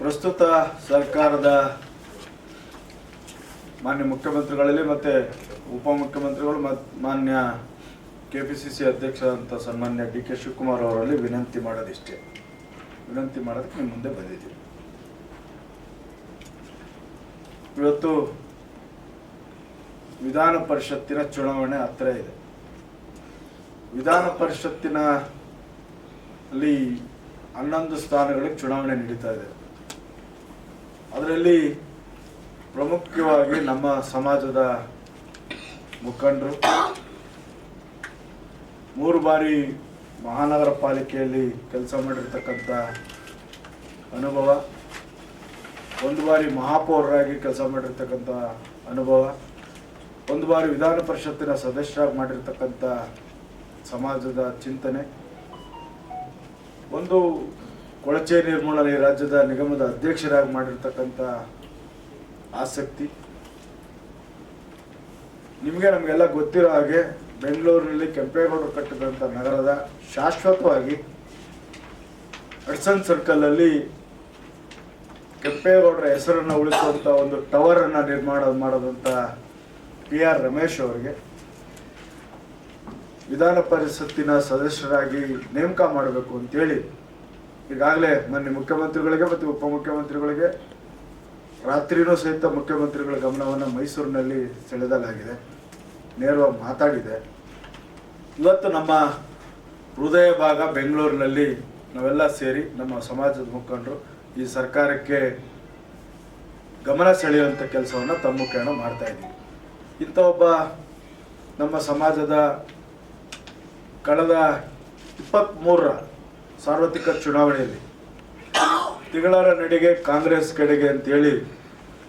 ಪ್ರಸ್ತುತ ಸರ್ಕಾರದ ಮಾನ್ಯ ಮುಖ್ಯಮಂತ್ರಿಗಳಲ್ಲಿ ಮತ್ತೆ ಉಪಮುಖ್ಯಮಂತ್ರಿಗಳು ಮತ್ತು ಮಾನ್ಯ ಕೆ ಪಿ ಸಿ ಸಿ ಅಧ್ಯಕ್ಷರಾದಂಥ ಸನ್ಮಾನ್ಯ ಡಿ ಕೆ ಶಿವಕುಮಾರ್ ಅವರಲ್ಲಿ ವಿನಂತಿ ಮಾಡೋದಿಷ್ಟೇ. ವಿನಂತಿ ಮಾಡೋದಕ್ಕೆ ನಿಮ್ಮ ಮುಂದೆ ಬಂದಿದ್ದೀವಿ ಇವತ್ತು ವಿಧಾನ ಪರಿಷತ್ತಿನ ಚುನಾವಣೆ ಹತ್ತಿರ ಇದೆ. ವಿಧಾನ ಪರಿಷತ್ತಿನ ಅಲ್ಲಿ ಹನ್ನೊಂದು ಸ್ಥಾನಗಳಿಗೆ ಚುನಾವಣೆ ನಡೀತಾ ಇದೆ. ಅದರಲ್ಲಿ ಪ್ರಮುಖವಾಗಿ ನಮ್ಮ ಸಮಾಜದ ಮುಖಂಡರು ಮೂರು ಬಾರಿ ಮಹಾನಗರ ಪಾಲಿಕೆಯಲ್ಲಿ ಕೆಲಸ ಮಾಡಿರ್ತಕ್ಕಂಥ ಅನುಭವ, ಒಂದು ಬಾರಿ ಮಹಾಪೌರರಾಗಿ ಕೆಲಸ ಮಾಡಿರ್ತಕ್ಕಂಥ ಅನುಭವ, ಒಂದು ಬಾರಿ ವಿಧಾನ ಪರಿಷತ್ತಿನ ಸದಸ್ಯರಾಗಿ ಮಾಡಿರ್ತಕ್ಕಂಥ ಸಮಾಜದ ಚಿಂತನೆ, ಒಂದು ಕೊಳಚೆ ನಿರ್ಮೂಲನೆ ರಾಜ್ಯದ ನಿಗಮದ ಅಧ್ಯಕ್ಷರಾಗಿ ಮಾಡಿರ್ತಕ್ಕಂಥ ಆಸಕ್ತಿ. ನಿಮಗೆ ನಮಗೆಲ್ಲ ಗೊತ್ತಿರೋ ಹಾಗೆ ಬೆಂಗಳೂರಿನಲ್ಲಿ ಕೆಂಪೇಗೌಡರು ಕಟ್ಟಿದಂಥ ನಗರದ ಶಾಶ್ವತವಾಗಿ ಅಡ್ಸನ್ ಸರ್ಕಲಲ್ಲಿ ಕೆಂಪೇಗೌಡರ ಹೆಸರನ್ನು ಉಳಿಸುವಂಥ ಒಂದು ಟವರನ್ನು ನಿರ್ಮಾಣ ಮಾಡೋದಂಥ ಪಿ ಆರ್ ರಮೇಶ್ ಅವರಿಗೆ ವಿಧಾನ ಪರಿಷತ್ತಿನ ಸದಸ್ಯರಾಗಿ ನೇಮಕ ಮಾಡಬೇಕು ಅಂತೇಳಿ ಈಗಾಗಲೇ ಮೊನ್ನೆ ಮುಖ್ಯಮಂತ್ರಿಗಳಿಗೆ ಮತ್ತು ಉಪಮುಖ್ಯಮಂತ್ರಿಗಳಿಗೆ ರಾತ್ರಿನೂ ಸಹಿತ ಮುಖ್ಯಮಂತ್ರಿಗಳ ಗಮನವನ್ನು ಮೈಸೂರಿನಲ್ಲಿ ಸೆಳೆದಲಾಗಿದೆ ನೇರವಾಗಿ ಮಾತಾಡಿದೆ. ಇವತ್ತು ನಮ್ಮ ಹೃದಯ ಭಾಗ ಬೆಂಗಳೂರಿನಲ್ಲಿ ನಾವೆಲ್ಲ ಸೇರಿ ನಮ್ಮ ಸಮಾಜದ ಮುಖಂಡರು ಈ ಸರ್ಕಾರಕ್ಕೆ ಗಮನ ಸೆಳೆಯುವಂಥ ಕೆಲಸವನ್ನು ತಮ್ಮ ಕಾರಣ ಮಾಡ್ತಾ ಇದ್ದೀವಿ. ಇಂಥ ಒಬ್ಬ ನಮ್ಮ ಸಮಾಜದ ಕಳೆದ ಇಪ್ಪತ್ತ್ಮೂರರ ಸಾರ್ವತ್ರಿಕ ಚುನಾವಣೆಯಲ್ಲಿ ತಿಂಗಳರ ನಡೆಗೆ ಕಾಂಗ್ರೆಸ್ ಕಡೆಗೆ ಅಂತೇಳಿ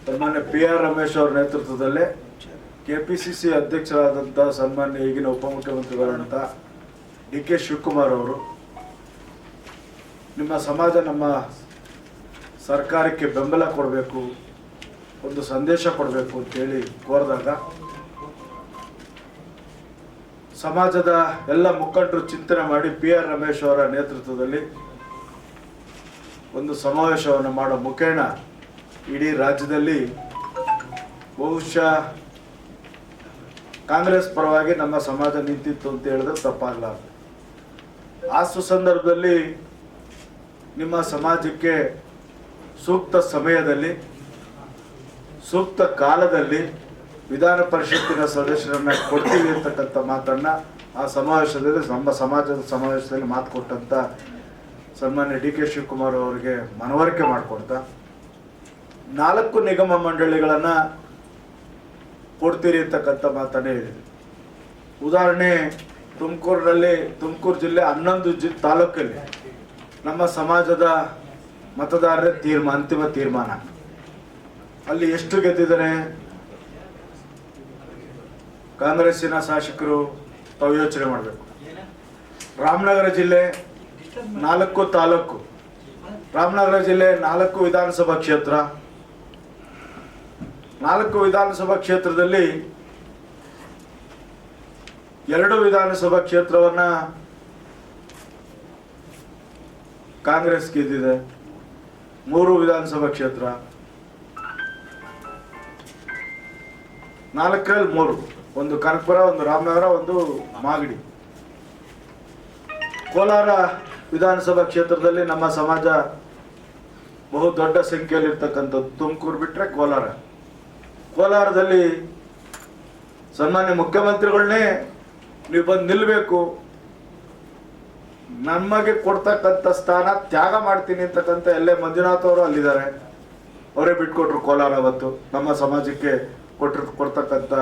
ಸನ್ಮಾನ್ಯ ಪಿ ಆರ್ ರಮೇಶ್ ಅವರ ನೇತೃತ್ವದಲ್ಲೇ ಕೆ ಪಿ ಸಿ ಸಿ ಅಧ್ಯಕ್ಷರಾದಂಥ ಸನ್ಮಾನ್ಯ ಈಗಿನ ಉಪಮುಖ್ಯಮಂತ್ರಿಗಳಾದಂಥ ಡಿ ಕೆ ಶಿವಕುಮಾರ್ ಅವರು ನಿಮ್ಮ ಸಮಾಜ ನಮ್ಮ ಸರ್ಕಾರಕ್ಕೆ ಬೆಂಬಲ ಕೊಡಬೇಕು, ಒಂದು ಸಂದೇಶ ಕೊಡಬೇಕು ಅಂತೇಳಿ ಕೋರಿದಾಗ ಸಮಾಜದ ಎಲ್ಲ ಮುಖಂಡರು ಚಿಂತನೆ ಮಾಡಿ ಪಿ ಆರ್ ರಮೇಶ್ ಅವರ ನೇತೃತ್ವದಲ್ಲಿ ಒಂದು ಸಮಾವೇಶವನ್ನು ಮಾಡೋ ಮುಖೇಣ ಇಡೀ ರಾಜ್ಯದಲ್ಲಿ ಬಹುಶಃ ಕಾಂಗ್ರೆಸ್ ಪರವಾಗಿ ನಮ್ಮ ಸಮಾಜ ನಿಂತಿತ್ತು ಅಂತ ಹೇಳಿದ್ರೆ ತಪ್ಪಾಗಲಾರ್ದು. ಆ ಸುಸಂದರ್ಭದಲ್ಲಿ ನಿಮ್ಮ ಸಮಾಜಕ್ಕೆ ಸೂಕ್ತ ಸಮಯದಲ್ಲಿ, ಸೂಕ್ತ ಕಾಲದಲ್ಲಿ ವಿಧಾನ ಪರಿಷತ್ತಿನ ಸದಸ್ಯರನ್ನ ಕೊಡ್ತೀವಿ ಅಂತಕ್ಕಂಥ ಮಾತನ್ನ ಆ ಸಮಾವೇಶದಲ್ಲಿ ನಮ್ಮ ಸಮಾಜದ ಸಮಾವೇಶದಲ್ಲಿ ಮಾತು ಕೊಟ್ಟಂತ ಸನ್ಮಾನ್ಯ ಡಿ ಕೆ ಶಿವಕುಮಾರ್ ಅವರಿಗೆ ಮನವರಿಕೆ ಮಾಡಿಕೊಡ್ತಾ, ನಾಲ್ಕು ನಿಗಮ ಮಂಡಳಿಗಳನ್ನ ಕೊಡ್ತೀರಿ ಅಂತಕ್ಕಂಥ ಮಾತನ್ನ ಹೇಳಿದೆ ಉದಾಹರಣೆ, ತುಮಕೂರಿನಲ್ಲಿ, ತುಮಕೂರು ಜಿಲ್ಲೆ ಹನ್ನೊಂದು ಜಿ ತಾಲೂಕಲ್ಲಿ ನಮ್ಮ ಸಮಾಜದ ಮತದಾರರ ತೀರ್ಮಾನ ಅಂತಿಮ ತೀರ್ಮಾನ. ಅಲ್ಲಿ ಎಷ್ಟು ಗೆದ್ದಿದ್ದಾರೆ? ಕಾಂಗ್ರೆಸ್ಸಿನ ಶಾಸಕರು ತಾವು ಯೋಚನೆ ಮಾಡಬೇಕು. ರಾಮನಗರ ಜಿಲ್ಲೆ ನಾಲ್ಕು ತಾಲೂಕು. ರಾಮನಗರ ಜಿಲ್ಲೆ ನಾಲ್ಕು ವಿಧಾನಸಭಾ ಕ್ಷೇತ್ರ. ನಾಲ್ಕು ವಿಧಾನಸಭಾ ಕ್ಷೇತ್ರದಲ್ಲಿ ಎರಡು ವಿಧಾನಸಭಾ ಕ್ಷೇತ್ರವನ್ನ ಕಾಂಗ್ರೆಸ್ ಗೆದ್ದಿದೆ. ಮೂರು ವಿಧಾನಸಭಾ ಕ್ಷೇತ್ರ. ನಾಲ್ಕರಲ್ಲಿ ಮೂರು. ಒಂದು ಕನಕಪುರ ಒಂದು ರಾಮನಗರ, ಒಂದು ಮಾಗಡಿ. ಕೋಲಾರ ವಿಧಾನಸಭಾ ಕ್ಷೇತ್ರದಲ್ಲಿ ನಮ್ಮ ಸಮಾಜ ಬಹು ದೊಡ್ಡ ಸಂಖ್ಯೆಯಲ್ಲಿ ಇರ್ತಕ್ಕಂಥದ್ದು ತುಮಕೂರು ಬಿಟ್ಟರೆ ಕೋಲಾರ. ಕೋಲಾರದಲ್ಲಿ ಸನ್ಮಾನ್ಯ ಮುಖ್ಯಮಂತ್ರಿಗಳನ್ನೇ ನೀವು ಬಂದು ನಿಲ್ಲಬೇಕು ನಮಗೆ ಕೊಡ್ತಕ್ಕಂಥ ಸ್ಥಾನ ತ್ಯಾಗ ಮಾಡ್ತೀನಿ ಅಂತಕ್ಕಂಥ ಎಲ್ಲೇ ಮಂಜುನಾಥ್ ಅವರು ಅಲ್ಲಿದ್ದಾರೆ. ಅವರೇ ಬಿಟ್ಕೊಟ್ರು ಕೋಲಾರ ಅವತ್ತು. ನಮ್ಮ ಸಮಾಜಕ್ಕೆ ಕೊಟ್ಟಿರ್ ಕೊಡ್ತಕ್ಕಂಥ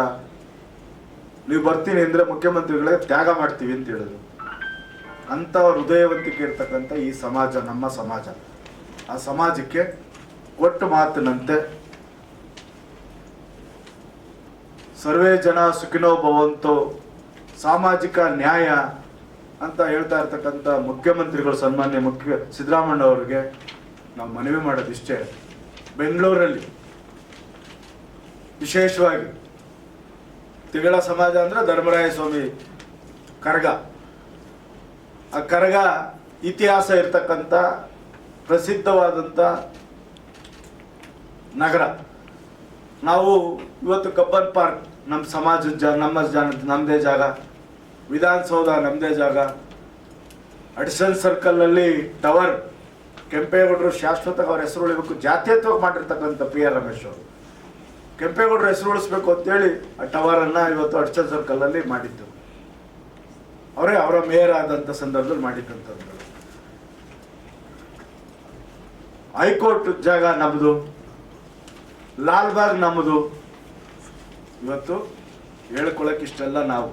ನೀವು ಬರ್ತೀನಿ ಅಂದ್ರೆ ಮುಖ್ಯಮಂತ್ರಿಗಳೇ ತ್ಯಾಗ ಮಾಡ್ತೀವಿ ಅಂತ ಹೇಳಿದ್ರು. ಅಂತ ಹೃದಯವಂತಿಕೆ ಇರ್ತಕ್ಕಂಥ ಈ ಸಮಾಜ, ನಮ್ಮ ಸಮಾಜ. ಆ ಸಮಾಜಕ್ಕೆ ಕೊಟ್ಟು ಮಾತಿನಂತೆ ಸರ್ವೇ ಜನ ಸುಖಿನೋ ಭವಂತು, ಸಾಮಾಜಿಕ ನ್ಯಾಯ ಅಂತ ಹೇಳ್ತಾ ಇರ್ತಕ್ಕಂಥ ಮುಖ್ಯಮಂತ್ರಿಗಳು ಸನ್ಮಾನ್ಯ ಮುಖ್ಯ ಸಿದ್ದರಾಮಯ್ಯ ಅವರಿಗೆ ನಾವು ಮನವಿ ಮಾಡೋದಿಷ್ಟೇ. ಬೆಂಗಳೂರಲ್ಲಿ ವಿಶೇಷವಾಗಿ ತಿಗಳ ಸಮಾಜ ಅಂದರೆ ಧರ್ಮರಾಯ ಸ್ವಾಮಿ ಕರಗ. ಆ ಕರಗ ಇತಿಹಾಸ ಇರ್ತಕ್ಕಂಥ ಪ್ರಸಿದ್ಧವಾದಂಥ ನಗರ. ನಾವು ಇವತ್ತು ಕಬ್ಬನ್ ಪಾರ್ಕ್ ನಮ್ಮ ಸಮಾಜದ ಜ, ನಮ್ಮ ಜನ ನಮ್ಮದೇ ಜಾಗ. ವಿಧಾನಸೌಧ ನಮ್ಮದೇ ಜಾಗ. ಅಡಿಸನ್ ಸರ್ಕಲ್ನಲ್ಲಿ ಟವರ್ ಕೆಂಪೇಗೌಡರು ಶಾಶ್ವತ ಅವ್ರ ಹೆಸರು ಉಳಿಬೇಕು. ಜಾತ್ಯತ್ವ ಮಾಡಿರ್ತಕ್ಕಂಥ ಪಿ ಆರ್ ರಮೇಶ್ ಅವರು. ಕೆಂಪೇಗೌಡರ ಹೆಸರು ಉಳಿಸ್ಬೇಕು ಅಂತೇಳಿ ಆ ಟವರನ್ನು ಇವತ್ತು ಅಡಿಸನ್ ಸರ್ಕಲಲ್ಲಿ ಮಾಡಿದ್ದು. ಅವರೇ ಅವರ ಮೇಯರ್ ಆದಂಥ ಸಂದರ್ಭದಲ್ಲಿ ಮಾಡಿದ್ದಂಥದ್ದು. ಹೈಕೋರ್ಟ್ ಜಾಗ ನಮ್ಮದು ಲಾಲ್ಬಾಗ್ ನಮ್ಮದು ಇವತ್ತು ಹೇಳ್ಕೊಳಕ್ಕೆ ಇಷ್ಟೆಲ್ಲ ನಾವು.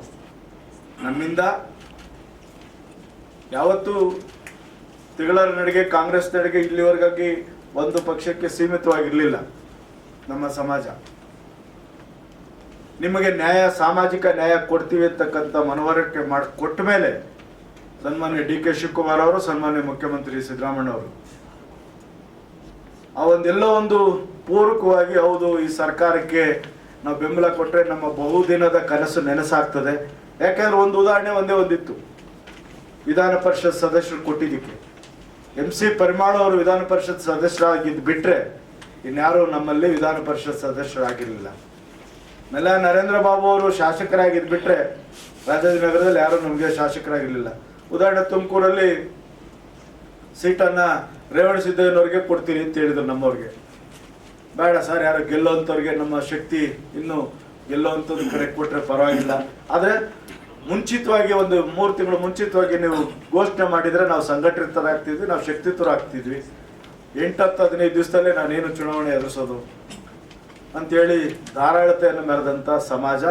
ನಮ್ಮಿಂದ ಯಾವತ್ತು ತಿಗಳರ ನಡಿಗೆ, ಕಾಂಗ್ರೆಸ್ ನಡಿಗೆ ಇಲ್ಲಿವರೆಗಾಗಿ ಒಂದು ಪಕ್ಷಕ್ಕೆ ಸೀಮಿತವಾಗಿರಲಿಲ್ಲ ನಮ್ಮ ಸಮಾಜ. ನಿಮಗೆ ನ್ಯಾಯ, ಸಾಮಾಜಿಕ ನ್ಯಾಯ ಕೊಡ್ತೀವಿ ಅಂತಕ್ಕಂಥ ಮನವರಿಕೆ ಮಾಡಿ, ಕೊಟ್ಟ ಮೇಲೆ ಸನ್ಮಾನ್ಯ ಡಿ ಕೆ ಶಿವಕುಮಾರ್ ಅವರು, ಸನ್ಮಾನ್ಯ ಮುಖ್ಯಮಂತ್ರಿ ಸಿದ್ದರಾಮಯ್ಯ ಅವರು. ಆ ಒಂದೆಲ್ಲ ಒಂದು ಪೂರಕವಾಗಿ ಹೌದು, ಈ ಸರ್ಕಾರಕ್ಕೆ ನಾವು ಬೆಂಬಲ ಕೊಟ್ಟರೆ ನಮ್ಮ ಬಹುದಿನದ ಕನಸು ನೆನಸಾಗ್ತದೆ. ಯಾಕಂದ್ರೆ ಒಂದು ಉದಾಹರಣೆ ಒಂದೇ ಒಂದಿತ್ತು. ವಿಧಾನ ಪರಿಷತ್ ಸದಸ್ಯರು ಕೊಟ್ಟಿದ್ದಕ್ಕೆ. ಎಂ ಸಿ ಪರಿಮಾಳು ಅವರು ವಿಧಾನ ಪರಿಷತ್ ಸದಸ್ಯರಾಗಿದ್ದು ಬಿಟ್ಟರೆ ಇನ್ಯಾರು ನಮ್ಮಲ್ಲಿ ವಿಧಾನ ಪರಿಷತ್ ಸದಸ್ಯರಾಗಿರಲಿಲ್ಲ. ಆಮೇಲೆ ನರೇಂದ್ರ ಬಾಬು ಅವರು ಶಾಸಕರಾಗಿದ್ದು ಬಿಟ್ರೆ ರಾಜಾಜಿನಗರದಲ್ಲಿ ಯಾರು ನಮಗೆ ಶಾಸಕರಾಗಿರಲಿಲ್ಲ. ಉದಾಹರಣೆ ತುಮಕೂರಲ್ಲಿ ಸೀಟನ್ನ ರೇವಣ ಸಿದ್ದಯ್ಯನವ್ರಿಗೆ ಕೊಡ್ತೀನಿ ಅಂತ ಹೇಳಿದ್ರು ನಮ್ಮವ್ರಿಗೆ. ಬೇಡ ಸರ್, ಯಾರು ಗೆಲ್ಲೋಂಥವ್ರಿಗೆ ನಮ್ಮ ಶಕ್ತಿ ಇನ್ನು ಗೆಲ್ಲೋವಂಥದ್ದು ಕಡೆ ಕೊಟ್ರೆ ಪರವಾಗಿಲ್ಲ. ಆದರೆ ಮುಂಚಿತವಾಗಿ ಒಂದು ಮೂರು ತಿಂಗಳು ಮುಂಚಿತವಾಗಿ ನೀವು ಘೋಷಣೆ ಮಾಡಿದರೆ ನಾವು ಸಂಘಟಿತರಾಗ್ತಿದ್ವಿ, ನಾವು ಶಕ್ತಿತರಾಗ್ತಿದ್ವಿ. ಎಂಟತ್ತು ಹದಿನೈದು ದಿವಸದಲ್ಲೇ ನಾನೇನು ಚುನಾವಣೆ ಎದುರಿಸೋದು? ಅಂತೇಳಿ ಧಾರಾಳತೆಯನ್ನು ಮೆರೆದಂಥ ಸಮಾಜ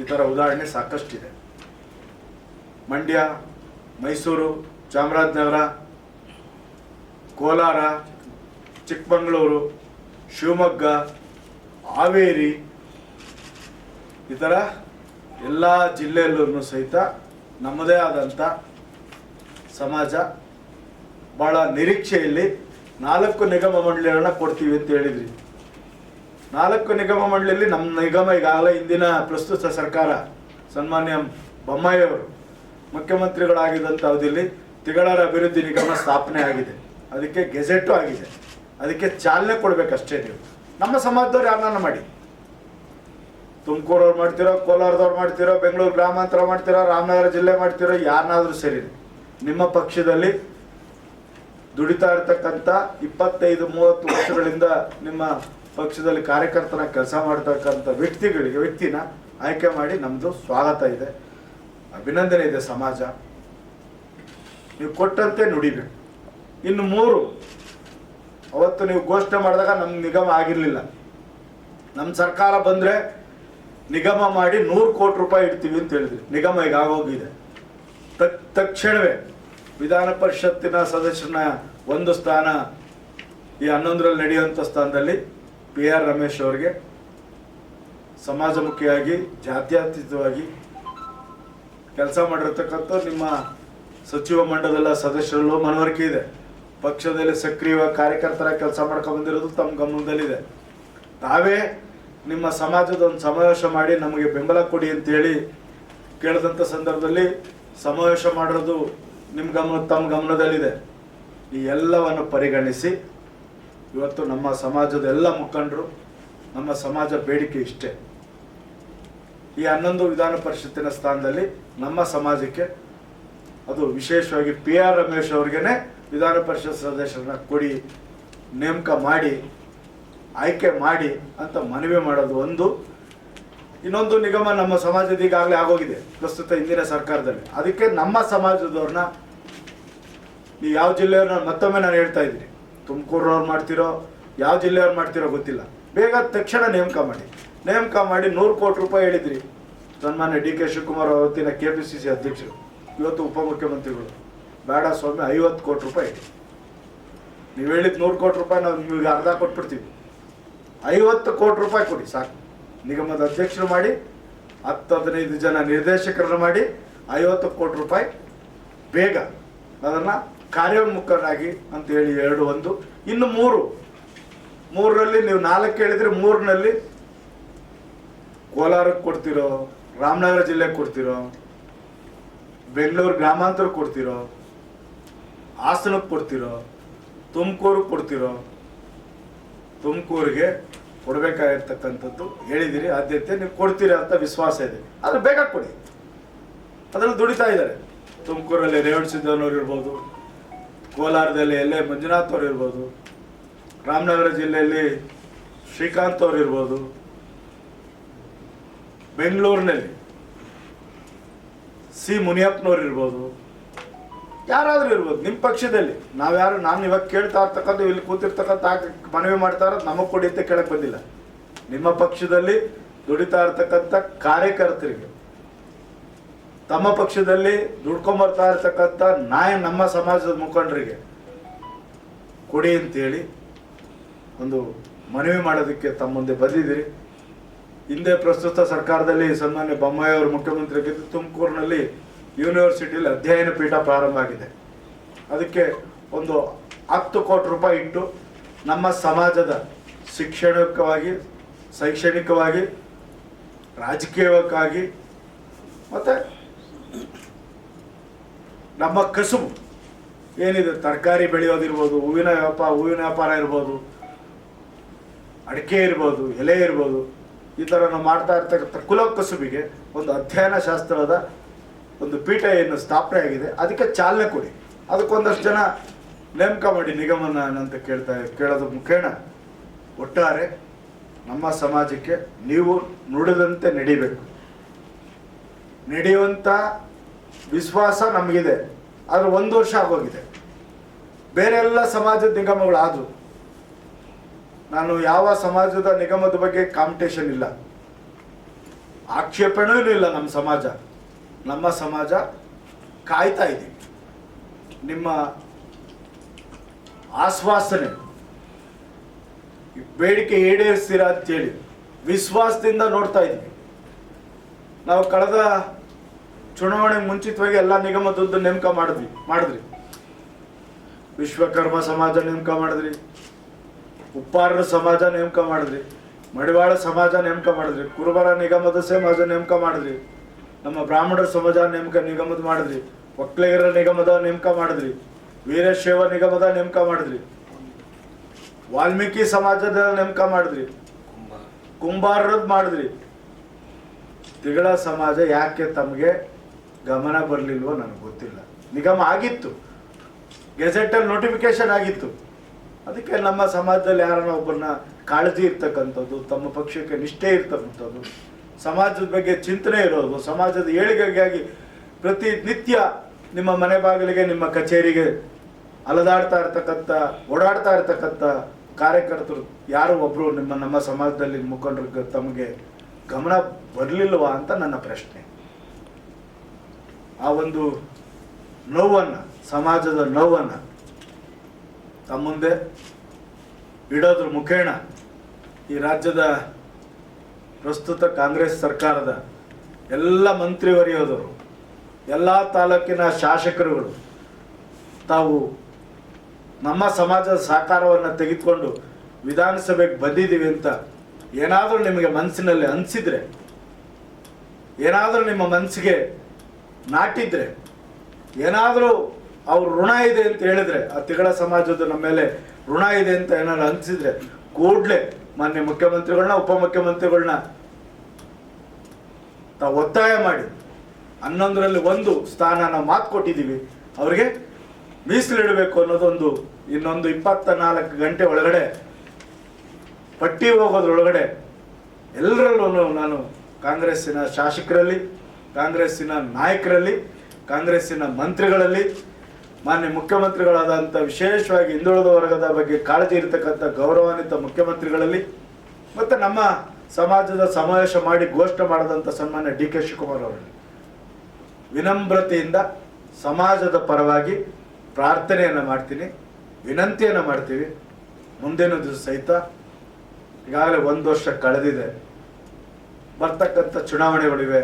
ಈ ಥರ ಉದಾಹರಣೆ ಸಾಕಷ್ಟಿದೆ. ಮಂಡ್ಯ, ಮೈಸೂರು, ಚಾಮರಾಜನಗರ, ಕೋಲಾರ, ಚಿಕ್ಕಮಗಳೂರು, ಶಿವಮೊಗ್ಗ, ಹಾವೇರಿ ಈ ಥರ ಎಲ್ಲ ಜಿಲ್ಲೆಯಲ್ಲೂ ಸಹಿತ ನಮ್ಮದೇ ಆದಂಥ ಸಮಾಜ ಭಾಳ ನಿರೀಕ್ಷೆಯಲ್ಲಿ ನಾಲ್ಕು ನಿಗಮ ಮಂಡಳಿಗಳನ್ನ ಕೊಡ್ತೀವಿ ಅಂತ ಹೇಳಿದ್ರಿ. ನಾಲ್ಕು ನಿಗಮ ಮಂಡಳಿಯಲ್ಲಿ ನಮ್ಮ ನಿಗಮ ಈಗಾಗಲೇ ಇಂದಿನ ಪ್ರಸ್ತುತ ಸರ್ಕಾರ, ಸನ್ಮಾನ್ಯ ಬೊಮ್ಮಾಯಿಯವರು ಮುಖ್ಯಮಂತ್ರಿಗಳಾಗಿದ್ದಂಥ ಅವಧಿಯಲ್ಲಿ ತಿಗಳರ ಅಭಿವೃದ್ಧಿ ನಿಗಮ ಸ್ಥಾಪನೆ ಆಗಿದೆ. ಅದಕ್ಕೆ ಗೆಜೆಟ್ಟು ಆಗಿದೆ. ಅದಕ್ಕೆ ಚಾಲನೆ ಕೊಡಬೇಕಷ್ಟೇ ನೀವು. ನಮ್ಮ ಸಮಾಜದವ್ರು ಯಾರನ್ನ ಮಾಡಿ? ತುಮಕೂರವ್ರು ಮಾಡ್ತಿರೋ, ಕೋಲಾರದವ್ರು ಮಾಡ್ತಿರೋ, ಬೆಂಗಳೂರು ಗ್ರಾಮಾಂತರ ಮಾಡ್ತಿರೋ, ರಾಮನಗರ ಜಿಲ್ಲೆ ಮಾಡ್ತಿರೋ ಯಾರನ್ನಾದರೂ ಸರಿ. ನಿಮ್ಮ ಪಕ್ಷದಲ್ಲಿ ದುಡಿತಾ ಇರ್ತಕ್ಕಂಥ ಇಪ್ಪತ್ತೈದು, ಮೂವತ್ತು ವರ್ಷಗಳಿಂದ ನಿಮ್ಮ ಪಕ್ಷದಲ್ಲಿ ಕಾರ್ಯಕರ್ತರ ಕೆಲಸ ಮಾಡ್ತಕ್ಕಂಥ ವ್ಯಕ್ತಿಗಳಿಗೆ, ವ್ಯಕ್ತಿನ ಆಯ್ಕೆ ಮಾಡಿ ನಮ್ಮದು ಸ್ವಾಗತ ಇದೆ, ಅಭಿನಂದನೆ ಇದೆ ಸಮಾಜ. ನೀವು ಕೊಟ್ಟಂತೆ ನುಡಿಬೇಕು ಇನ್ನು ಮೂರು, ಅವತ್ತು ನೀವು ಘೋಷಣೆ ಮಾಡಿದಾಗ ನಮ್ಮ ನಿಗಮ ಆಗಿರಲಿಲ್ಲ. ನಮ್ಮ ಸರ್ಕಾರ ಬಂದರೆ ನಿಗಮ ಮಾಡಿ ನೂರು ಕೋಟಿ ರೂಪಾಯಿ ಇಡ್ತೀವಿ ಅಂತ ಹೇಳಿದ್ವಿ ನಿಗಮ ಈಗ ಆಗೋಗಿದೆ. ತಕ್, ತಕ್ಷಣವೇ ವಿಧಾನ ಪರಿಷತ್ತಿನ ಸದಸ್ಯನ ಒಂದು ಸ್ಥಾನ ಈ ಹನ್ನೊಂದರಲ್ಲಿ ನಡೆಯುವಂಥ ಸ್ಥಾನದಲ್ಲಿ ಪಿ ಆರ್ ರಮೇಶ್ ಅವರಿಗೆ ಸಮಾಜಮುಖಿಯಾಗಿ, ಜಾತ್ಯತೀತವಾಗಿ ಕೆಲಸ ಮಾಡಿರ್ತಕ್ಕಂಥ ನಿಮ್ಮ ಸಚಿವ ಮಂಡಲದ ಸದಸ್ಯರಲ್ಲೂ ಮನವರಿಕೆ ಇದೆ. ಪಕ್ಷದಲ್ಲಿ ಸಕ್ರಿಯವಾಗಿ ಕಾರ್ಯಕರ್ತರ ಕೆಲಸ ಮಾಡ್ಕೊಂಡು ಬಂದಿರೋದು ತಮ್ಮ ಗಮನದಲ್ಲಿದೆ. ತಾವೇ ನಿಮ್ಮ ಸಮಾಜದ ಒಂದು ಸಮಾವೇಶ ಮಾಡಿ ನಮಗೆ ಬೆಂಬಲ ಕೊಡಿ ಅಂತೇಳಿ ಕೇಳಿದಂಥ ಸಂದರ್ಭದಲ್ಲಿ ಸಮಾವೇಶ ಮಾಡಿರೋದು ನಿಮ್ಮ ಗಮನ, ತಮ್ಮ ಗಮನದಲ್ಲಿದೆ. ಈ ಎಲ್ಲವನ್ನು ಪರಿಗಣಿಸಿ ಇವತ್ತು ನಮ್ಮ ಸಮಾಜದ ಎಲ್ಲ ಮುಖಂಡರು, ನಮ್ಮ ಸಮಾಜ ಬೇಡಿಕೆ ಇಷ್ಟೇ. ಈ ಹನ್ನೊಂದು ವಿಧಾನ ಪರಿಷತ್ತಿನ ಸ್ಥಾನದಲ್ಲಿ ನಮ್ಮ ಸಮಾಜಕ್ಕೆ ಅದು ವಿಶೇಷವಾಗಿ ಪಿ ಆರ್ ರಮೇಶ್ ಅವ್ರಿಗೇನೆ ವಿಧಾನ ಪರಿಷತ್ ಸದಸ್ಯರನ್ನ ಕೊಡಿ, ನೇಮಕ ಮಾಡಿ, ಆಯ್ಕೆ ಮಾಡಿ ಅಂತ ಮನವಿ ಮಾಡೋದು ಒಂದು. ಇನ್ನೊಂದು ನಿಗಮ ನಮ್ಮ ಸಮಾಜದ ಈಗಾಗಲೇ ಆಗೋಗಿದೆ, ಪ್ರಸ್ತುತ ಹಿಂದಿನ ಸರ್ಕಾರದಲ್ಲಿ. ಅದಕ್ಕೆ ನಮ್ಮ ಸಮಾಜದವ್ರನ್ನ ನೀವು ಯಾವ ಜಿಲ್ಲೆಯವ್ರನ್ನ ಮತ್ತೊಮ್ಮೆ ನಾನು ಹೇಳ್ತಾ ಇದ್ದೀನಿ. ತುಮಕೂರವ್ರು ಮಾಡ್ತಿರೋ, ಯಾವ ಜಿಲ್ಲೆಯವ್ರು ಮಾಡ್ತಿರೋ ಗೊತ್ತಿಲ್ಲ. ಬೇಗ ತಕ್ಷಣ ನೇಮಕ ಮಾಡಿ. ನೇಮಕ ಮಾಡಿ ನೂರು ಕೋಟಿ ರೂಪಾಯಿ ಹೇಳಿದ್ರಿ. ಸನ್ಮಾನ್ಯ ಡಿ ಕೆ ಶಿವಕುಮಾರ್ ಅವತ್ತಿನ ಕೆ ಪಿ ಸಿ ಸಿ ಅಧ್ಯಕ್ಷರು. ಇವತ್ತು ಉಪಮುಖ್ಯಮಂತ್ರಿಗಳು. ಬೇಡ ಸ್ವಾಮಿ, ಐವತ್ತು ಕೋಟಿ ರೂಪಾಯಿ ಇಡಿ ನೀವು ಹೇಳಿದ ನೂರು ಕೋಟಿ ರೂಪಾಯಿ ನಾವು ನಿಮಗೆ ಅರ್ಧ ಕೊಟ್ಬಿಡ್ತೀವಿ. ಐವತ್ತು ಕೋಟಿ ರೂಪಾಯಿ ಕೊಡಿ, ಸಾಕು. ನಿಗಮದ ಅಧ್ಯಕ್ಷರು ಮಾಡಿ, ಹತ್ತು, ಹದಿನೈದು ಜನ ನಿರ್ದೇಶಕರನ್ನು ಮಾಡಿ, ಐವತ್ತು ಕೋಟಿ ರೂಪಾಯಿ ಬೇಗ. ಅದನ್ನು ಕಾರ್ಯೋನ್ಮುಖರಾಗಿ ಅಂತ ಹೇಳಿ ಎರಡು, ಒಂದು, ಇನ್ನು ಮೂರು. ಮೂರರಲ್ಲಿ ನೀವು ನಾಲ್ಕು ಹೇಳಿದ್ರೆ ಮೂರಿನಲ್ಲಿ ಕೋಲಾರಕ್ಕೆ ಕೊಡ್ತಿರೋ, ರಾಮನಗರ ಜಿಲ್ಲೆಗೆ ಕೊಡ್ತಿರೋ, ಬೆಂಗಳೂರು ಗ್ರಾಮಾಂತರ ಕೊಡ್ತಿರೋ, ಹಾಸನಕ್ಕೆ ಕೊಡ್ತಿರೋ ತುಮಕೂರು ಕೊಡ್ತಿರೋ, ತುಮಕೂರಿಗೆ ಕೊಡಬೇಕಾಗಿರ್ತಕ್ಕಂಥದ್ದು ಹೇಳಿದಿರಿ. ಆದ್ಯತೆ ನೀವು ಕೊಡ್ತೀರಿ ಅಂತ ವಿಶ್ವಾಸ ಇದೆ. ಆದರೆ ಬೇಗ ಕೊಡಿ. ಅದರಲ್ಲಿ ದುಡಿತಾ ಇದ್ದಾರೆ. ತುಮಕೂರಲ್ಲಿ ರೇವಣ್ ಸಿದ್ದನವ್ರು ಇರ್ಬೋದು ಕೋಲಾರದಲ್ಲಿ ಎಲ್ಲೇ ಮಂಜುನಾಥ್ ಅವ್ರು ಇರ್ಬೋದು, ರಾಮನಗರ ಜಿಲ್ಲೆಯಲ್ಲಿ ಶ್ರೀಕಾಂತ್ ಅವರು ಇರ್ಬೋದು, ಬೆಂಗಳೂರಿನಲ್ಲಿ ಸಿ ಮುನಿಯಪ್ಪನವ್ರು ಇರ್ಬೋದು, ಯಾರಾದರೂ ಇರ್ಬೋದು ನಿಮ್ಮ ಪಕ್ಷದಲ್ಲಿ. ನಾವ್ಯಾರು ನಾನು ಇವಾಗ ಕೇಳ್ತಾ ಇರ್ತಕ್ಕಂಥ, ಇಲ್ಲಿ ಕೂತಿರ್ತಕ್ಕಂಥ ಮನವಿ ಮಾಡ್ತಾ ಇರೋದು ನಮಗೆ ಕೊಡಿ ಅಂತ ಕೇಳಕ್ಕೆ ಬಂದಿಲ್ಲ. ನಿಮ್ಮ ಪಕ್ಷದಲ್ಲಿ ದುಡಿತಾ ಇರ್ತಕ್ಕಂಥ ಕಾರ್ಯಕರ್ತರಿಗೆ ತಮ್ಮ ಪಕ್ಷದಲ್ಲಿ ದುಡ್ಕೊಂಬರ್ತಾ ಇರ್ತಕ್ಕಂಥ ನಾಯ ನಮ್ಮ ಸಮಾಜದ ಮುಖಂಡರಿಗೆ ಕೊಡಿ ಅಂತೇಳಿ ಒಂದು ಮನವಿ ಮಾಡೋದಕ್ಕೆ ತಮ್ಮ ಮುಂದೆ ಬಂದಿದ್ದೀರಿ. ಹಿಂದೆ ಪ್ರಸ್ತುತ ಸರ್ಕಾರದಲ್ಲಿ ಸನ್ಮಾನ್ಯ ಬೊಮ್ಮಾಯಿ ಅವರು ಮುಖ್ಯಮಂತ್ರಿ ಆಗಿದ್ದು ತುಮಕೂರಿನಲ್ಲಿ ಯೂನಿವರ್ಸಿಟಿಯಲ್ಲಿ ಅಧ್ಯಯನ ಪೀಠ ಪ್ರಾರಂಭ ಆಗಿದೆ. ಅದಕ್ಕೆ ಒಂದು ಹತ್ತು ಕೋಟಿ ರೂಪಾಯಿ ಇಟ್ಟು ನಮ್ಮ ಸಮಾಜದ ಶಿಕ್ಷಣಕ್ಕಾಗಿ, ಶೈಕ್ಷಣಿಕವಾಗಿ, ರಾಜಕೀಯಕ್ಕಾಗಿ ಮತ್ತು ನಮ್ಮ ಕಸುಬು. ಏನಿದೆ? ತರಕಾರಿ ಬೆಳೆಯೋದಿರ್ಬೋದು, ಹೂವಿನ ವ್ಯಾಪಾರ ಹೂವಿನ ವ್ಯಾಪಾರ ಇರ್ಬೋದು, ಅಡಿಕೆ ಇರ್ಬೋದು, ಎಲೆ ಇರ್ಬೋದು, ಈ ಥರ ನಾವು ಮಾಡ್ತಾ ಇರ್ತಕ್ಕಂಥ ಕುಲ ಕಸುಬಿಗೆ ಒಂದು ಅಧ್ಯಯನ ಶಾಸ್ತ್ರದ ಒಂದು ಪೀಠ ಏನು ಸ್ಥಾಪನೆ ಆಗಿದೆ. ಅದಕ್ಕೆ ಚಾಲನೆ ಕೊಡಿ. ಅದಕ್ಕೊಂದಷ್ಟು ಜನ ನೇಮಕ ಮಾಡಿ ನಿಗಮನ ಅಂತ ಕೇಳ್ತಾ, ಕೇಳೋದು ಮುಖೇಣ ಒಟ್ಟಾರೆ ನಮ್ಮ ಸಮಾಜಕ್ಕೆ ನೀವು ನುಡಿದಂತೆ ನಡಿಬೇಕು. ನಡೆಯುವಂಥ ವಿಶ್ವಾಸ ನಮಗಿದೆ. ಆದರೆ ಒಂದು ವರ್ಷ ಆಗೋಗಿದೆ. ಬೇರೆ ಎಲ್ಲ ಸಮಾಜದ ನಿಗಮಗಳು ಆದವು ನಾನು ಯಾವ ಸಮಾಜದ ನಿಗಮದ ಬಗ್ಗೆ ಕಾಂಪಿಟೇಷನ್ ಇಲ್ಲ. ಆಕ್ಷೇಪಣೆಯೂ ಇಲ್ಲ ನಮ್ಮ ಸಮಾಜ. ನಮ್ಮ ಸಮಾಜ ಕಾಯ್ತಾ ಇದೆ. ನಿಮ್ಮ ಆಶ್ವಾಸನೆ. ಬೇಡಿಕೆ ಈಡೇರಿಸ್ತೀರಾ ಅಂತೇಳಿ ವಿಶ್ವಾಸದಿಂದ ನೋಡ್ತಾ ಇದ್ವಿ ನಾವು ಕಳೆದ ಚುನಾವಣೆ ಮುಂಚಿತವಾಗಿ ಎಲ್ಲ ನಿಗಮದದ್ದು ನೇಮಕ ಮಾಡಿದ್ವಿ, ಮಾಡಿದ್ರಿ. ವಿಶ್ವಕರ್ಮ ಸಮಾಜ ನೇಮಕ ಮಾಡಿದ್ರಿ. ಉಪ್ಪಾರರ ಸಮಾಜ ನೇಮಕ ಮಾಡಿದ್ರಿ. ಮಡಿವಾಳ ಸಮಾಜ ನೇಮಕ ಮಾಡಿದ್ರಿ. ಕುರುಬರ ನಿಗಮದ ಸಮಾಜ ನೇಮಕ ಮಾಡಿದ್ರಿ. ನಮ್ಮ ಬ್ರಾಹ್ಮಣರ ಸಮಾಜ ನೇಮಕ ನಿಗಮದ ಮಾಡಿದ್ರಿ. ಒಕ್ಕಲಿಗರ ನಿಗಮದ ನೇಮಕ ಮಾಡಿದ್ರಿ. ವೀರಶೈವ ನಿಗಮದ ನೇಮಕ ಮಾಡಿದ್ರಿ. ವಾಲ್ಮೀಕಿ ಸಮಾಜದ ನೇಮಕ ಮಾಡಿದ್ರಿ. ಕುಂಬಾರರದ್ ಮಾಡಿದ್ರಿ. ತಿಗಳ ಸಮಾಜ ಯಾಕೆ ತಮಗೆ ಗಮನ ಬರಲಿಲ್ವೋ ನನಗೆ ಗೊತ್ತಿಲ್ಲ. ನಿಗಮ ಆಗಿತ್ತು. ಗೆಜೆಟಲ್ಲಿ ನೋಟಿಫಿಕೇಶನ್ ಆಗಿತ್ತು. ಅದಕ್ಕೆ ನಮ್ಮ ಸಮಾಜದಲ್ಲಿ ಯಾರನ್ನ ಒಬ್ಬರನ್ನ ಕಾಳಜಿ ಇರ್ತಕ್ಕಂಥದ್ದು, ತಮ್ಮ ಪಕ್ಷಕ್ಕೆ ನಿಷ್ಠೆ ಇರ್ತಕ್ಕಂಥದ್ದು, ಸಮಾಜದ ಬಗ್ಗೆ ಚಿಂತನೆ ಇರೋದು, ಸಮಾಜದ ಏಳಿಗೆಗಾಗಿ ಪ್ರತಿ ನಿತ್ಯ ನಿಮ್ಮ ಮನೆ ಬಾಗಿಲಿಗೆ, ನಿಮ್ಮ ಕಚೇರಿಗೆ ಅಲದಾಡ್ತಾ ಇರ್ತಕ್ಕಂಥ, ಓಡಾಡ್ತಾ ಇರ್ತಕ್ಕಂಥ ಕಾರ್ಯಕರ್ತರು ಯಾರು ಒಬ್ಬರು ನಿಮ್ಮ, ನಮ್ಮ ಸಮಾಜದಲ್ಲಿ ಮುಖಂಡರು ತಮಗೆ ಗಮನ ಬರಲಿಲ್ವಾ ಅಂತ ನನ್ನ ಪ್ರಶ್ನೆ. ಆ ಒಂದು ನೋವನ್ನು, ಸಮಾಜದ ನೋವನ್ನು ತಮ್ಮ ಮುಂದೆ ಇಡೋದ್ರ ಮುಖೇಣ ಈ ರಾಜ್ಯದ ಪ್ರಸ್ತುತ ಕಾಂಗ್ರೆಸ್ ಸರ್ಕಾರದ ಎಲ್ಲ ಮಂತ್ರಿವರಿಯೋದರು ಎಲ್ಲ ತಾಲೂಕಿನ ಶಾಸಕರುಗಳು, ತಾವು ನಮ್ಮ ಸಮಾಜದ ಸಹಕಾರವನ್ನು ತೆಗೆದುಕೊಂಡು ವಿಧಾನಸಭೆಗೆ ಬಂದಿದ್ದೀವಿ ಅಂತ ಏನಾದರೂ ನಿಮಗೆ ಮನಸ್ಸಿನಲ್ಲಿ ಅನಿಸಿದರೆ, ಏನಾದರೂ ನಿಮ್ಮ ಮನಸ್ಸಿಗೆ ನಾಟಿದ್ರೆ, ಏನಾದರೂ ಅವ್ರ ಋಣ ಇದೆ ಅಂತ ಹೇಳಿದ್ರೆ, ಆ ತಿಗಳ ಸಮಾಜದ ನಮ್ಮ ಮೇಲೆ ಋಣ ಇದೆ ಅಂತ ಏನಾದ್ರು ಅನಿಸಿದ್ರೆ, ಕೂಡಲೇ ಮಾನ್ಯ ಮುಖ್ಯಮಂತ್ರಿಗಳನ್ನ ಉಪಮುಖ್ಯಮಂತ್ರಿಗಳನ್ನ ತಾವು ಒತ್ತಾಯ ಮಾಡಿ. ಹನ್ನೊಂದರಲ್ಲಿ ಒಂದು ಸ್ಥಾನ ನಾವು ಮಾತು ಕೊಟ್ಟಿದ್ದೀವಿ. ಅವರಿಗೆ ಮೀಸಲಿಡಬೇಕು ಅನ್ನೋದೊಂದು ಇನ್ನೊಂದು ಇಪ್ಪತ್ತ ನಾಲ್ಕು ಗಂಟೆ ಒಳಗಡೆ, ಪಟ್ಟಿ ಹೋಗೋದ್ರೊಳಗಡೆ ಎಲ್ಲರಲ್ಲೂ ನಾನು ಕಾಂಗ್ರೆಸ್ಸಿನ ಶಾಸಕರಲ್ಲಿ ಕಾಂಗ್ರೆಸ್ಸಿನ ನಾಯಕರಲ್ಲಿ, ಕಾಂಗ್ರೆಸ್ಸಿನ ಮಂತ್ರಿಗಳಲ್ಲಿ, ಮಾನ್ಯ ಮುಖ್ಯಮಂತ್ರಿಗಳಾದಂಥ ವಿಶೇಷವಾಗಿ ಹಿಂದುಳಿದ ವರ್ಗದ ಬಗ್ಗೆ ಕಾಳಜಿ ಇರತಕ್ಕಂಥ ಗೌರವಾನ್ವಿತ ಮುಖ್ಯಮಂತ್ರಿಗಳಲ್ಲಿ ಮತ್ತು ನಮ್ಮ ಸಮಾಜದ ಸಮಾವೇಶ ಮಾಡಿ ಘೋಷಣೆ ಮಾಡಿದಂಥ ಸನ್ಮಾನ್ಯ ಡಿ ಕೆ ಶಿವಕುಮಾರ್ ಅವರಲ್ಲಿ. ವಿನಮ್ರತೆಯಿಂದ ಸಮಾಜದ ಪರವಾಗಿ ಪ್ರಾರ್ಥನೆಯನ್ನು ಮಾಡ್ತೀನಿ, ವಿನಂತಿಯನ್ನು ಮಾಡ್ತೀವಿ. ಮುಂದಿನ ದಿವಸ ಸಹಿತ ಈಗಾಗಲೇ ಒಂದು ವರ್ಷ ಕಳೆದಿದೆ. ಬರ್ತಕ್ಕಂಥ ಚುನಾವಣೆಗಳಿವೆ.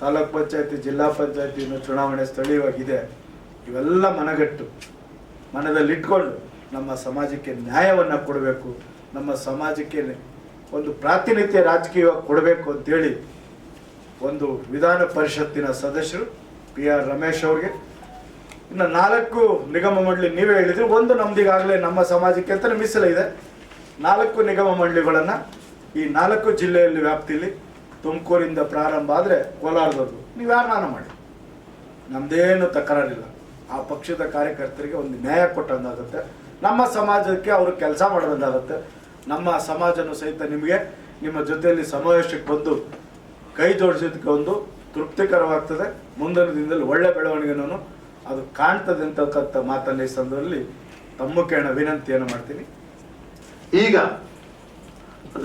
ತಾಲೂಕ್ ಪಂಚಾಯತಿ, ಜಿಲ್ಲಾ ಪಂಚಾಯತಿ ಚುನಾವಣೆ ಸ್ಥಳೀಯವಾಗಿದೆ. ಇವೆಲ್ಲ ಮನಗಟ್ಟು. ಮನದಲ್ಲಿಟ್ಕೊಂಡು ನಮ್ಮ ಸಮಾಜಕ್ಕೆ ನ್ಯಾಯವನ್ನು ಕೊಡಬೇಕು. ನಮ್ಮ ಸಮಾಜಕ್ಕೆ ಒಂದು ಪ್ರಾತಿನಿಧ್ಯ ರಾಜಕೀಯ ಕೊಡಬೇಕು ಅಂತೇಳಿ ಒಂದು ವಿಧಾನ ಪರಿಷತ್ತಿನ ಸದಸ್ಯರು ಪಿ ಆರ್ ರಮೇಶ್ ಅವ್ರಿಗೆ. ಇನ್ನು ನಾಲ್ಕು ನಿಗಮ ಮಂಡಳಿ ನೀವೇ ಹೇಳಿದ್ರಿ, ಒಂದು ನಮ್ದಿಗಾಗಲೇ ನಮ್ಮ ಸಮಾಜಕ್ಕೆ ಅಂತಲೇ ಮೀಸಲಿದೆ. ನಾಲ್ಕು ನಿಗಮ ಮಂಡಳಿಗಳನ್ನು ಈ ನಾಲ್ಕು ಜಿಲ್ಲೆಯಲ್ಲಿ ವ್ಯಾಪ್ತಿಲಿ ತುಮಕೂರಿಂದ ಪ್ರಾರಂಭ ಆದರೆ ಕೋಲಾರದವ್ರದ್ದು ನೀವು ಯಾರು ನಾನು ಮಾಡಿ? ನಮ್ಮದೇನು ತಕರಾರಿಲ್ಲ. ಆ ಪಕ್ಷದ ಕಾರ್ಯಕರ್ತರಿಗೆ ಒಂದು ನ್ಯಾಯ ಕೊಟ್ಟಂದಾಗುತ್ತೆ ನಮ್ಮ ಸಮಾಜಕ್ಕೆ ಅವರು ಕೆಲಸ ಮಾಡೋದಂದಾಗುತ್ತೆ ನಮ್ಮ ಸಮಾಜನೂ ಸಹಿತ ನಿಮಗೆ ನಿಮ್ಮ ಜೊತೆಯಲ್ಲಿ ಸಮಾವೇಶಕ್ಕೆ ಬಂದು ಕೈ ಜೋಡಿಸೋದಕ್ಕೆ ಒಂದು ತೃಪ್ತಿಕರವಾಗ್ತದೆ. ಮುಂದಿನ ದಿನದಲ್ಲಿ ಒಳ್ಳೆ ಬೆಳವಣಿಗೆನೂ ಅದು ಕಾಣ್ತದೆ ಅಂತಕ್ಕಂಥ ಮಾತನ್ನ ಈ ಸಂದರ್ಭದಲ್ಲಿ ತಮ್ಮ ಕೇಳ ವಿನಂತಿಯನ್ನು ಮಾಡ್ತೀನಿ. ಈಗ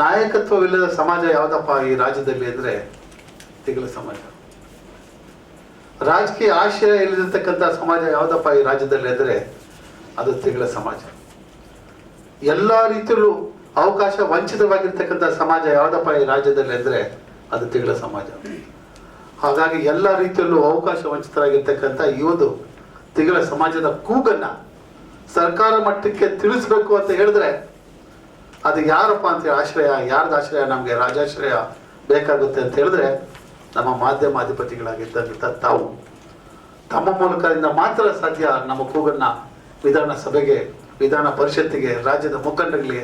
ನಾಯಕತ್ವವಿಲ್ಲದ ಸಮಾಜ ಯಾವ್ದಪ್ಪ ಈ ರಾಜ್ಯದಲ್ಲಿ ಅಂದ್ರೆ ತಿಗಳ ಸಮಾಜ. ರಾಜಕೀಯ ಆಶ್ರಯ ಇಲ್ಲದಿರ್ತಕ್ಕಂಥ ಸಮಾಜ ಯಾವ್ದಪ್ಪ ಈ ರಾಜ್ಯದಲ್ಲಿ ಅಂದ್ರೆ ಅದು ತಿಗಳ ಸಮಾಜ. ಎಲ್ಲ ರೀತಿಯಲ್ಲೂ ಅವಕಾಶ ವಂಚಿತವಾಗಿರ್ತಕ್ಕಂಥ ಸಮಾಜ ಯಾವ್ದಪ್ಪ ಈ ರಾಜ್ಯದಲ್ಲಿ ಅಂದ್ರೆ ಅದು ತಿಗಳ ಸಮಾಜ. ಹಾಗಾಗಿ ಎಲ್ಲ ರೀತಿಯಲ್ಲೂ ಅವಕಾಶ ವಂಚಿತರಾಗಿರ್ತಕ್ಕಂಥ ಒಂದು ತಿಗಳ ಸಮಾಜದ ಕೂಗನ್ನ ಸರ್ಕಾರ ಮಟ್ಟಕ್ಕೆ ತಿಳಿಸ್ಬೇಕು ಅಂತ ಹೇಳಿದ್ರೆ ಅದು ಯಾರಪ್ಪ ಅಂತ ಹೇಳಿ ಆಶ್ರಯ, ಯಾರ್ದು ಆಶ್ರಯ? ನಮಗೆ ರಾಜಾಶ್ರಯ ಬೇಕಾಗುತ್ತೆ ಅಂತ ಹೇಳಿದ್ರೆ ನಮ್ಮ ಮಾಧ್ಯಮ ತಾವು ತಮ್ಮ ಮೂಲಕದಿಂದ ಮಾತ್ರ ಸಾಧ್ಯ ನಮ್ಮ ಕೂಗನ್ನ ವಿಧಾನಸಭೆಗೆ, ವಿಧಾನ ಪರಿಷತ್ತಿಗೆ, ರಾಜ್ಯದ ಮುಖಂಡರಿಗೆ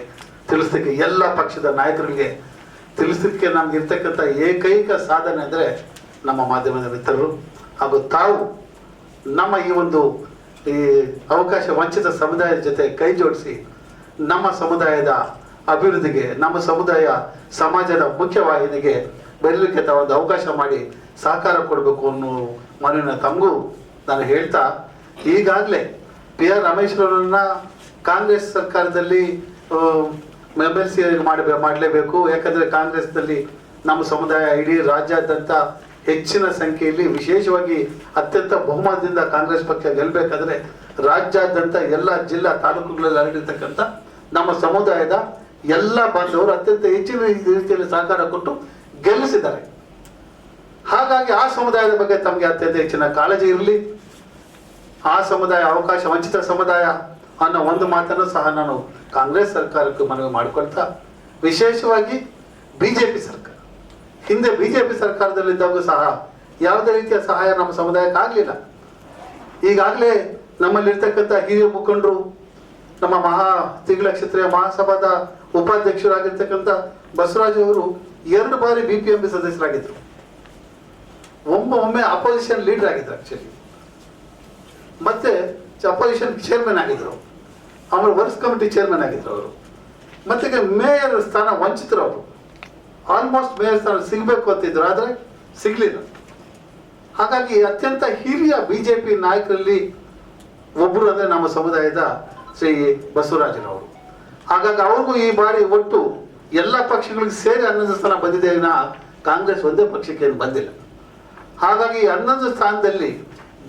ತಿಳಿಸ್ಲಿಕ್ಕೆ, ಎಲ್ಲ ಪಕ್ಷದ ನಾಯಕರಿಗೆ ತಿಳಿಸ್ಲಿಕ್ಕೆ ನಮ್ಗೆ ಇರ್ತಕ್ಕಂಥ ಏಕೈಕ ಸಾಧನೆ ಅಂದರೆ ನಮ್ಮ ಮಾಧ್ಯಮದ ಮಿತ್ರರು ಹಾಗೂ ತಾವು ನಮ್ಮ ಈ ಒಂದು ಈ ಅವಕಾಶ ವಂಚಿತ ಸಮುದಾಯದ ಜೊತೆ ಕೈ ಜೋಡಿಸಿ ನಮ್ಮ ಸಮುದಾಯದ ಅಭಿವೃದ್ಧಿಗೆ ನಮ್ಮ ಸಮುದಾಯ, ಸಮಾಜದ ಮುಖ್ಯವಾಹಿನಿಗೆ ಬೆರಲಿಕ್ಕೆ ಒಂದು ಅವಕಾಶ ಮಾಡಿ ಸಹಕಾರ ಕೊಡಬೇಕು ಅನ್ನೋ ಮನವಿನ ತಮಗೂ ನಾನು ಹೇಳ್ತಾ, ಈಗಾಗಲೇ ಪಿ ಆರ್ ರಮೇಶ್ವರನ್ನ ಕಾಂಗ್ರೆಸ್ ಸರ್ಕಾರದಲ್ಲಿ ಎಂ ಎಲ್ ಸಿ ಮಾಡಬೇ ಮಾಡಲೇಬೇಕು. ಯಾಕಂದರೆ ಕಾಂಗ್ರೆಸ್ನಲ್ಲಿ ನಮ್ಮ ಸಮುದಾಯ ಇಡೀ ರಾಜ್ಯಾದ್ಯಂತ ಹೆಚ್ಚಿನ ಸಂಖ್ಯೆಯಲ್ಲಿ ವಿಶೇಷವಾಗಿ ಅತ್ಯಂತ ಬಹುಮತದಿಂದ ಕಾಂಗ್ರೆಸ್ ಪಕ್ಷ ಗೆಲ್ಲಬೇಕಾದ್ರೆ ರಾಜ್ಯಾದ್ಯಂತ ಎಲ್ಲ ಜಿಲ್ಲಾ ತಾಲೂಕುಗಳಲ್ಲಿ ಹರಡಿರ್ತಕ್ಕಂಥ ನಮ್ಮ ಸಮುದಾಯದ ಎಲ್ಲ ಭಾಷೆಯವರು ಅತ್ಯಂತ ಹೆಚ್ಚಿನ ರೀತಿಯಲ್ಲಿ ಸಹಕಾರ ಕೊಟ್ಟು ಗೆಲ್ಲಿಸಿದ್ದಾರೆ. ಹಾಗಾಗಿ ಆ ಸಮುದಾಯದ ಬಗ್ಗೆ ತಮಗೆ ಅತ್ಯಂತ ಹೆಚ್ಚಿನ ಕಾಳಜಿ ಇರಲಿ. ಆ ಸಮುದಾಯ ಅವಕಾಶ, ವಂಚಿತ ಸಮುದಾಯ ಅನ್ನೋ ಒಂದು ಮಾತನ್ನು ಸಹ ನಾನು ಕಾಂಗ್ರೆಸ್ ಸರ್ಕಾರಕ್ಕೆ ಮನವಿ ಮಾಡಿಕೊಳ್ತಾ, ವಿಶೇಷವಾಗಿ ಬಿ ಜೆ ಪಿ ಸರ್ಕಾರ. ಹಿಂದೆ ಬಿ ಜೆ ಪಿ ಸರ್ಕಾರದಲ್ಲಿದ್ದಾಗೂ ಸಹ ಯಾವುದೇ ರೀತಿಯ ಸಹಾಯ ನಮ್ಮ ಸಮುದಾಯಕ್ಕೆ ಆಗಲಿಲ್ಲ. ಈಗಾಗಲೇ ನಮ್ಮಲ್ಲಿರ್ತಕ್ಕಂಥ ಹಿರಿಯ ಮುಖಂಡರು, ನಮ್ಮ ಮಹಾ ತಿಂಗಳ ಕ್ಷೇತ್ರೀಯ ಮಹಾಸಭಾದ ಉಪಾಧ್ಯಕ್ಷರಾಗಿರ್ತಕ್ಕಂಥ ಬಸವರಾಜ್ ಅವರು ಎರಡು ಬಾರಿ ಬಿ ಪಿ ಎಂ ಪಿ ಸದಸ್ಯರಾಗಿದ್ದರು ಒಮ್ಮೊಮ್ಮೆ ಒಮ್ಮೆ ಅಪೋಸಿಷನ್ ಲೀಡರ್ ಆಗಿದ್ರು ಆಕ್ಚುಲಿ ಮತ್ತೆ ಅಪೋಸಿಷನ್ ಚೇರ್ಮನ್ ಆಗಿದ್ರು. ಆಮೇಲೆ ವರ್ಕ್ಸ್ ಕಮಿಟಿ ಚೇರ್ಮನ್ ಆಗಿದ್ರು ಅವರು. ಮತ್ತೆ ಮೇಯರ್ ಸ್ಥಾನ ವಂಚಿತರು ಅವರು. ಆಲ್ಮೋಸ್ಟ್ ಮೇಯರ್ ಸ್ಥಾನ ಸಿಗಬೇಕು ಅಂತಿದ್ರು, ಆದರೆ ಸಿಗಲಿಲ್ಲ. ಹಾಗಾಗಿ ಅತ್ಯಂತ ಹಿರಿಯ ಬಿಜೆಪಿ ನಾಯಕರಲ್ಲಿ ಒಬ್ಬರು ಅಂದರೆ ನಮ್ಮ ಸಮುದಾಯದ ಶ್ರೀ ಬಸವರಾಜರವರು. ಹಾಗಾಗಿ ಅವ್ರಿಗೂ ಈ ಬಾರಿ ಒಟ್ಟು ಎಲ್ಲ ಪಕ್ಷಗಳಿಗೆ ಸೇರಿ ಹನ್ನೊಂದು ಸ್ಥಾನ ಬಂದಿದೆ ವಿನ ಕಾಂಗ್ರೆಸ್ ಒಂದೇ ಪಕ್ಷಕ್ಕೆ ಏನು ಬಂದಿಲ್ಲ. ಹಾಗಾಗಿ ಹನ್ನೊಂದು ಸ್ಥಾನದಲ್ಲಿ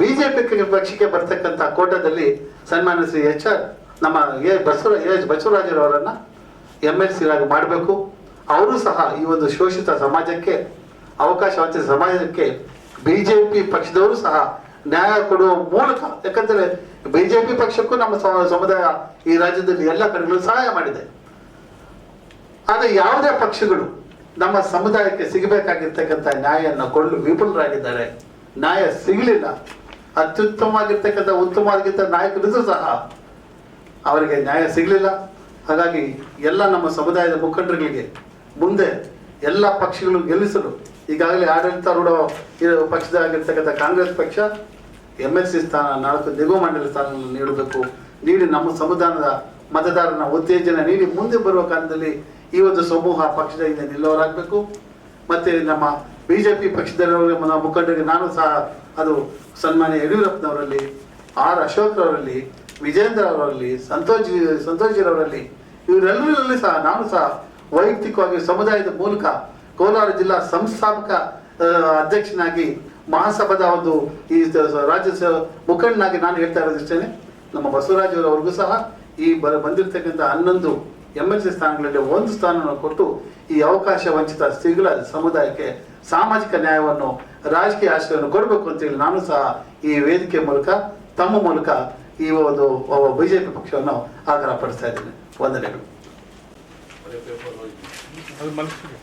ಬಿಜೆಪಿ ಪಕ್ಷಕ್ಕೆ ಬರ್ತಕ್ಕಂಥ ಕೋಟದಲ್ಲಿ ಸನ್ಮಾನ್ಯ ಶ್ರೀ ಎಚ್ ಆರ್ ನಮ್ಮ ಎ ಬಸವರಾಜ್ ಎ ಬಸವರಾಜರವರನ್ನ ಎಂ ಎಲ್ ಸಿ ಆಗಿ ಮಾಡಬೇಕು. ಅವರು ಸಹ ಈ ಒಂದು ಶೋಷಿತ ಸಮಾಜಕ್ಕೆ ಅವಕಾಶ ವಂಚಿತ ಸಮಾಜಕ್ಕೆ ಬಿಜೆಪಿ ಪಕ್ಷದವರು ಸಹ ನ್ಯಾಯ ಕೊಡುವ ಮೂಲಕ, ಯಾಕಂದ್ರೆ ಬಿಜೆಪಿ ಪಕ್ಷಕ್ಕೂ ನಮ್ಮ ಸಮುದಾಯ ಈ ರಾಜ್ಯದಲ್ಲಿ ಎಲ್ಲ ಕಡೆಗಳು ಸಹಾಯ ಮಾಡಿದೆ. ಆದರೆ ಯಾವುದೇ ಪಕ್ಷಗಳು ನಮ್ಮ ಸಮುದಾಯಕ್ಕೆ ಸಿಗಬೇಕಾಗಿರ್ತಕ್ಕಂಥ ನ್ಯಾಯವನ್ನು ಕೊಡಲು ವಿಫಲರಾಗಿದ್ದಾರೆ. ನ್ಯಾಯ ಸಿಗಲಿಲ್ಲ. ಅತ್ಯುತ್ತಮವಾಗಿರ್ತಕ್ಕಂಥ, ಉತ್ತಮವಾಗಿದ್ದ ನಾಯಕರಿಗೂ ಸಹ ಅವರಿಗೆ ನ್ಯಾಯ ಸಿಗಲಿಲ್ಲ. ಹಾಗಾಗಿ ಎಲ್ಲ ನಮ್ಮ ಸಮುದಾಯದ ಮುಖಂಡರುಗಳಿಗೆ ಮುಂದೆ ಎಲ್ಲ ಪಕ್ಷಗಳು ಗೆಲ್ಲಿಸಲು ಈಗಾಗಲೇ ಆಡಳಿತಾರೂಢ ಪಕ್ಷದಾಗಿರ್ತಕ್ಕಂಥ ಕಾಂಗ್ರೆಸ್ ಪಕ್ಷ ಎಂ ಎಲ್ ಸಿ ಸ್ಥಾನ, ನಾಲ್ಕು ನಿಗಮ ಮಂಡಳಿ ಸ್ಥಾನ ನೀಡಬೇಕು. ನೀಡಿ ನಮ್ಮ ಸಮುದಾಯದ ಮತದಾರನ ಉತ್ತೇಜನ ನೀಡಿ ಮುಂದೆ ಬರುವ ಕಾಲದಲ್ಲಿ ಈ ಒಂದು ಸಮೂಹ ಪಕ್ಷದ ಹಿಂದೆ ನಿಲ್ಲವರಾಗಬೇಕು ಮತ್ತೆ ನಮ್ಮ ಬಿಜೆಪಿ ಪಿ ನಮ್ಮ ಮುಖಂಡರಿಗೆ ನಾನು ಸಹ ಅದು ಸನ್ಮಾನ್ಯ ಯಡಿಯೂರಪ್ಪನವರಲ್ಲಿ, ಆರ್ ಅಶೋಕ್ರವರಲ್ಲಿ ವಿಜೇಂದ್ರ ಅವರಲ್ಲಿ ಸಂತೋಷ್ ಸಂತೋಷಿರವರಲ್ಲಿ ಇವರೆಲ್ಲರಲ್ಲಿ ಸಹ ನಾನು ಸಹ ವೈಯಕ್ತಿಕವಾಗಿ ಸಮುದಾಯದ ಮೂಲಕ ಕೋಲಾರ ಜಿಲ್ಲಾ ಸಂಸ್ಥಾಪಕ ಅಧ್ಯಕ್ಷನಾಗಿ ಮಹಾಸಭಾದ ಒಂದು ಈ ರಾಜ್ಯ ಮುಖಂಡನಾಗಿ ನಾನು ಹೇಳ್ತಾ ಇರೋದಿಷ್ಟೇ ನಮ್ಮ ಬಸವರಾಜ್ ಅವರವರೆಗೂ ಸಹ ಈ ಬ ಬಂದಿರತಕ್ಕಂಥ ಹನ್ನೊಂದು ಎಂ ಎಲ್ ಸಿ ಸ್ಥಾನಗಳಲ್ಲಿ ಒಂದು ಸ್ಥಾನವನ್ನು ಕೊಟ್ಟು ಈ ಅವಕಾಶ ವಂಚಿತ ಸ್ತ್ರೀಗಳ ಸಮುದಾಯಕ್ಕೆ ಸಾಮಾಜಿಕ ನ್ಯಾಯವನ್ನು ರಾಜಕೀಯ ಆಶ್ರಯವನ್ನು ಕೊಡಬೇಕು ಅಂತೇಳಿ ನಾನು ಸಹ ಈ ವೇದಿಕೆ ಮೂಲಕ ತಮ್ಮ ಮೂಲಕ ಈ ಒಂದು ಬಿಜೆಪಿ ಪಕ್ಷವನ್ನು ಆಗ್ರಹ ಪಡಿಸ್ತಾ ಇದ್ದೇನೆ. ವಂದನೆಗಳು. ಅದು ಮನಸ್ಸಿಗೆ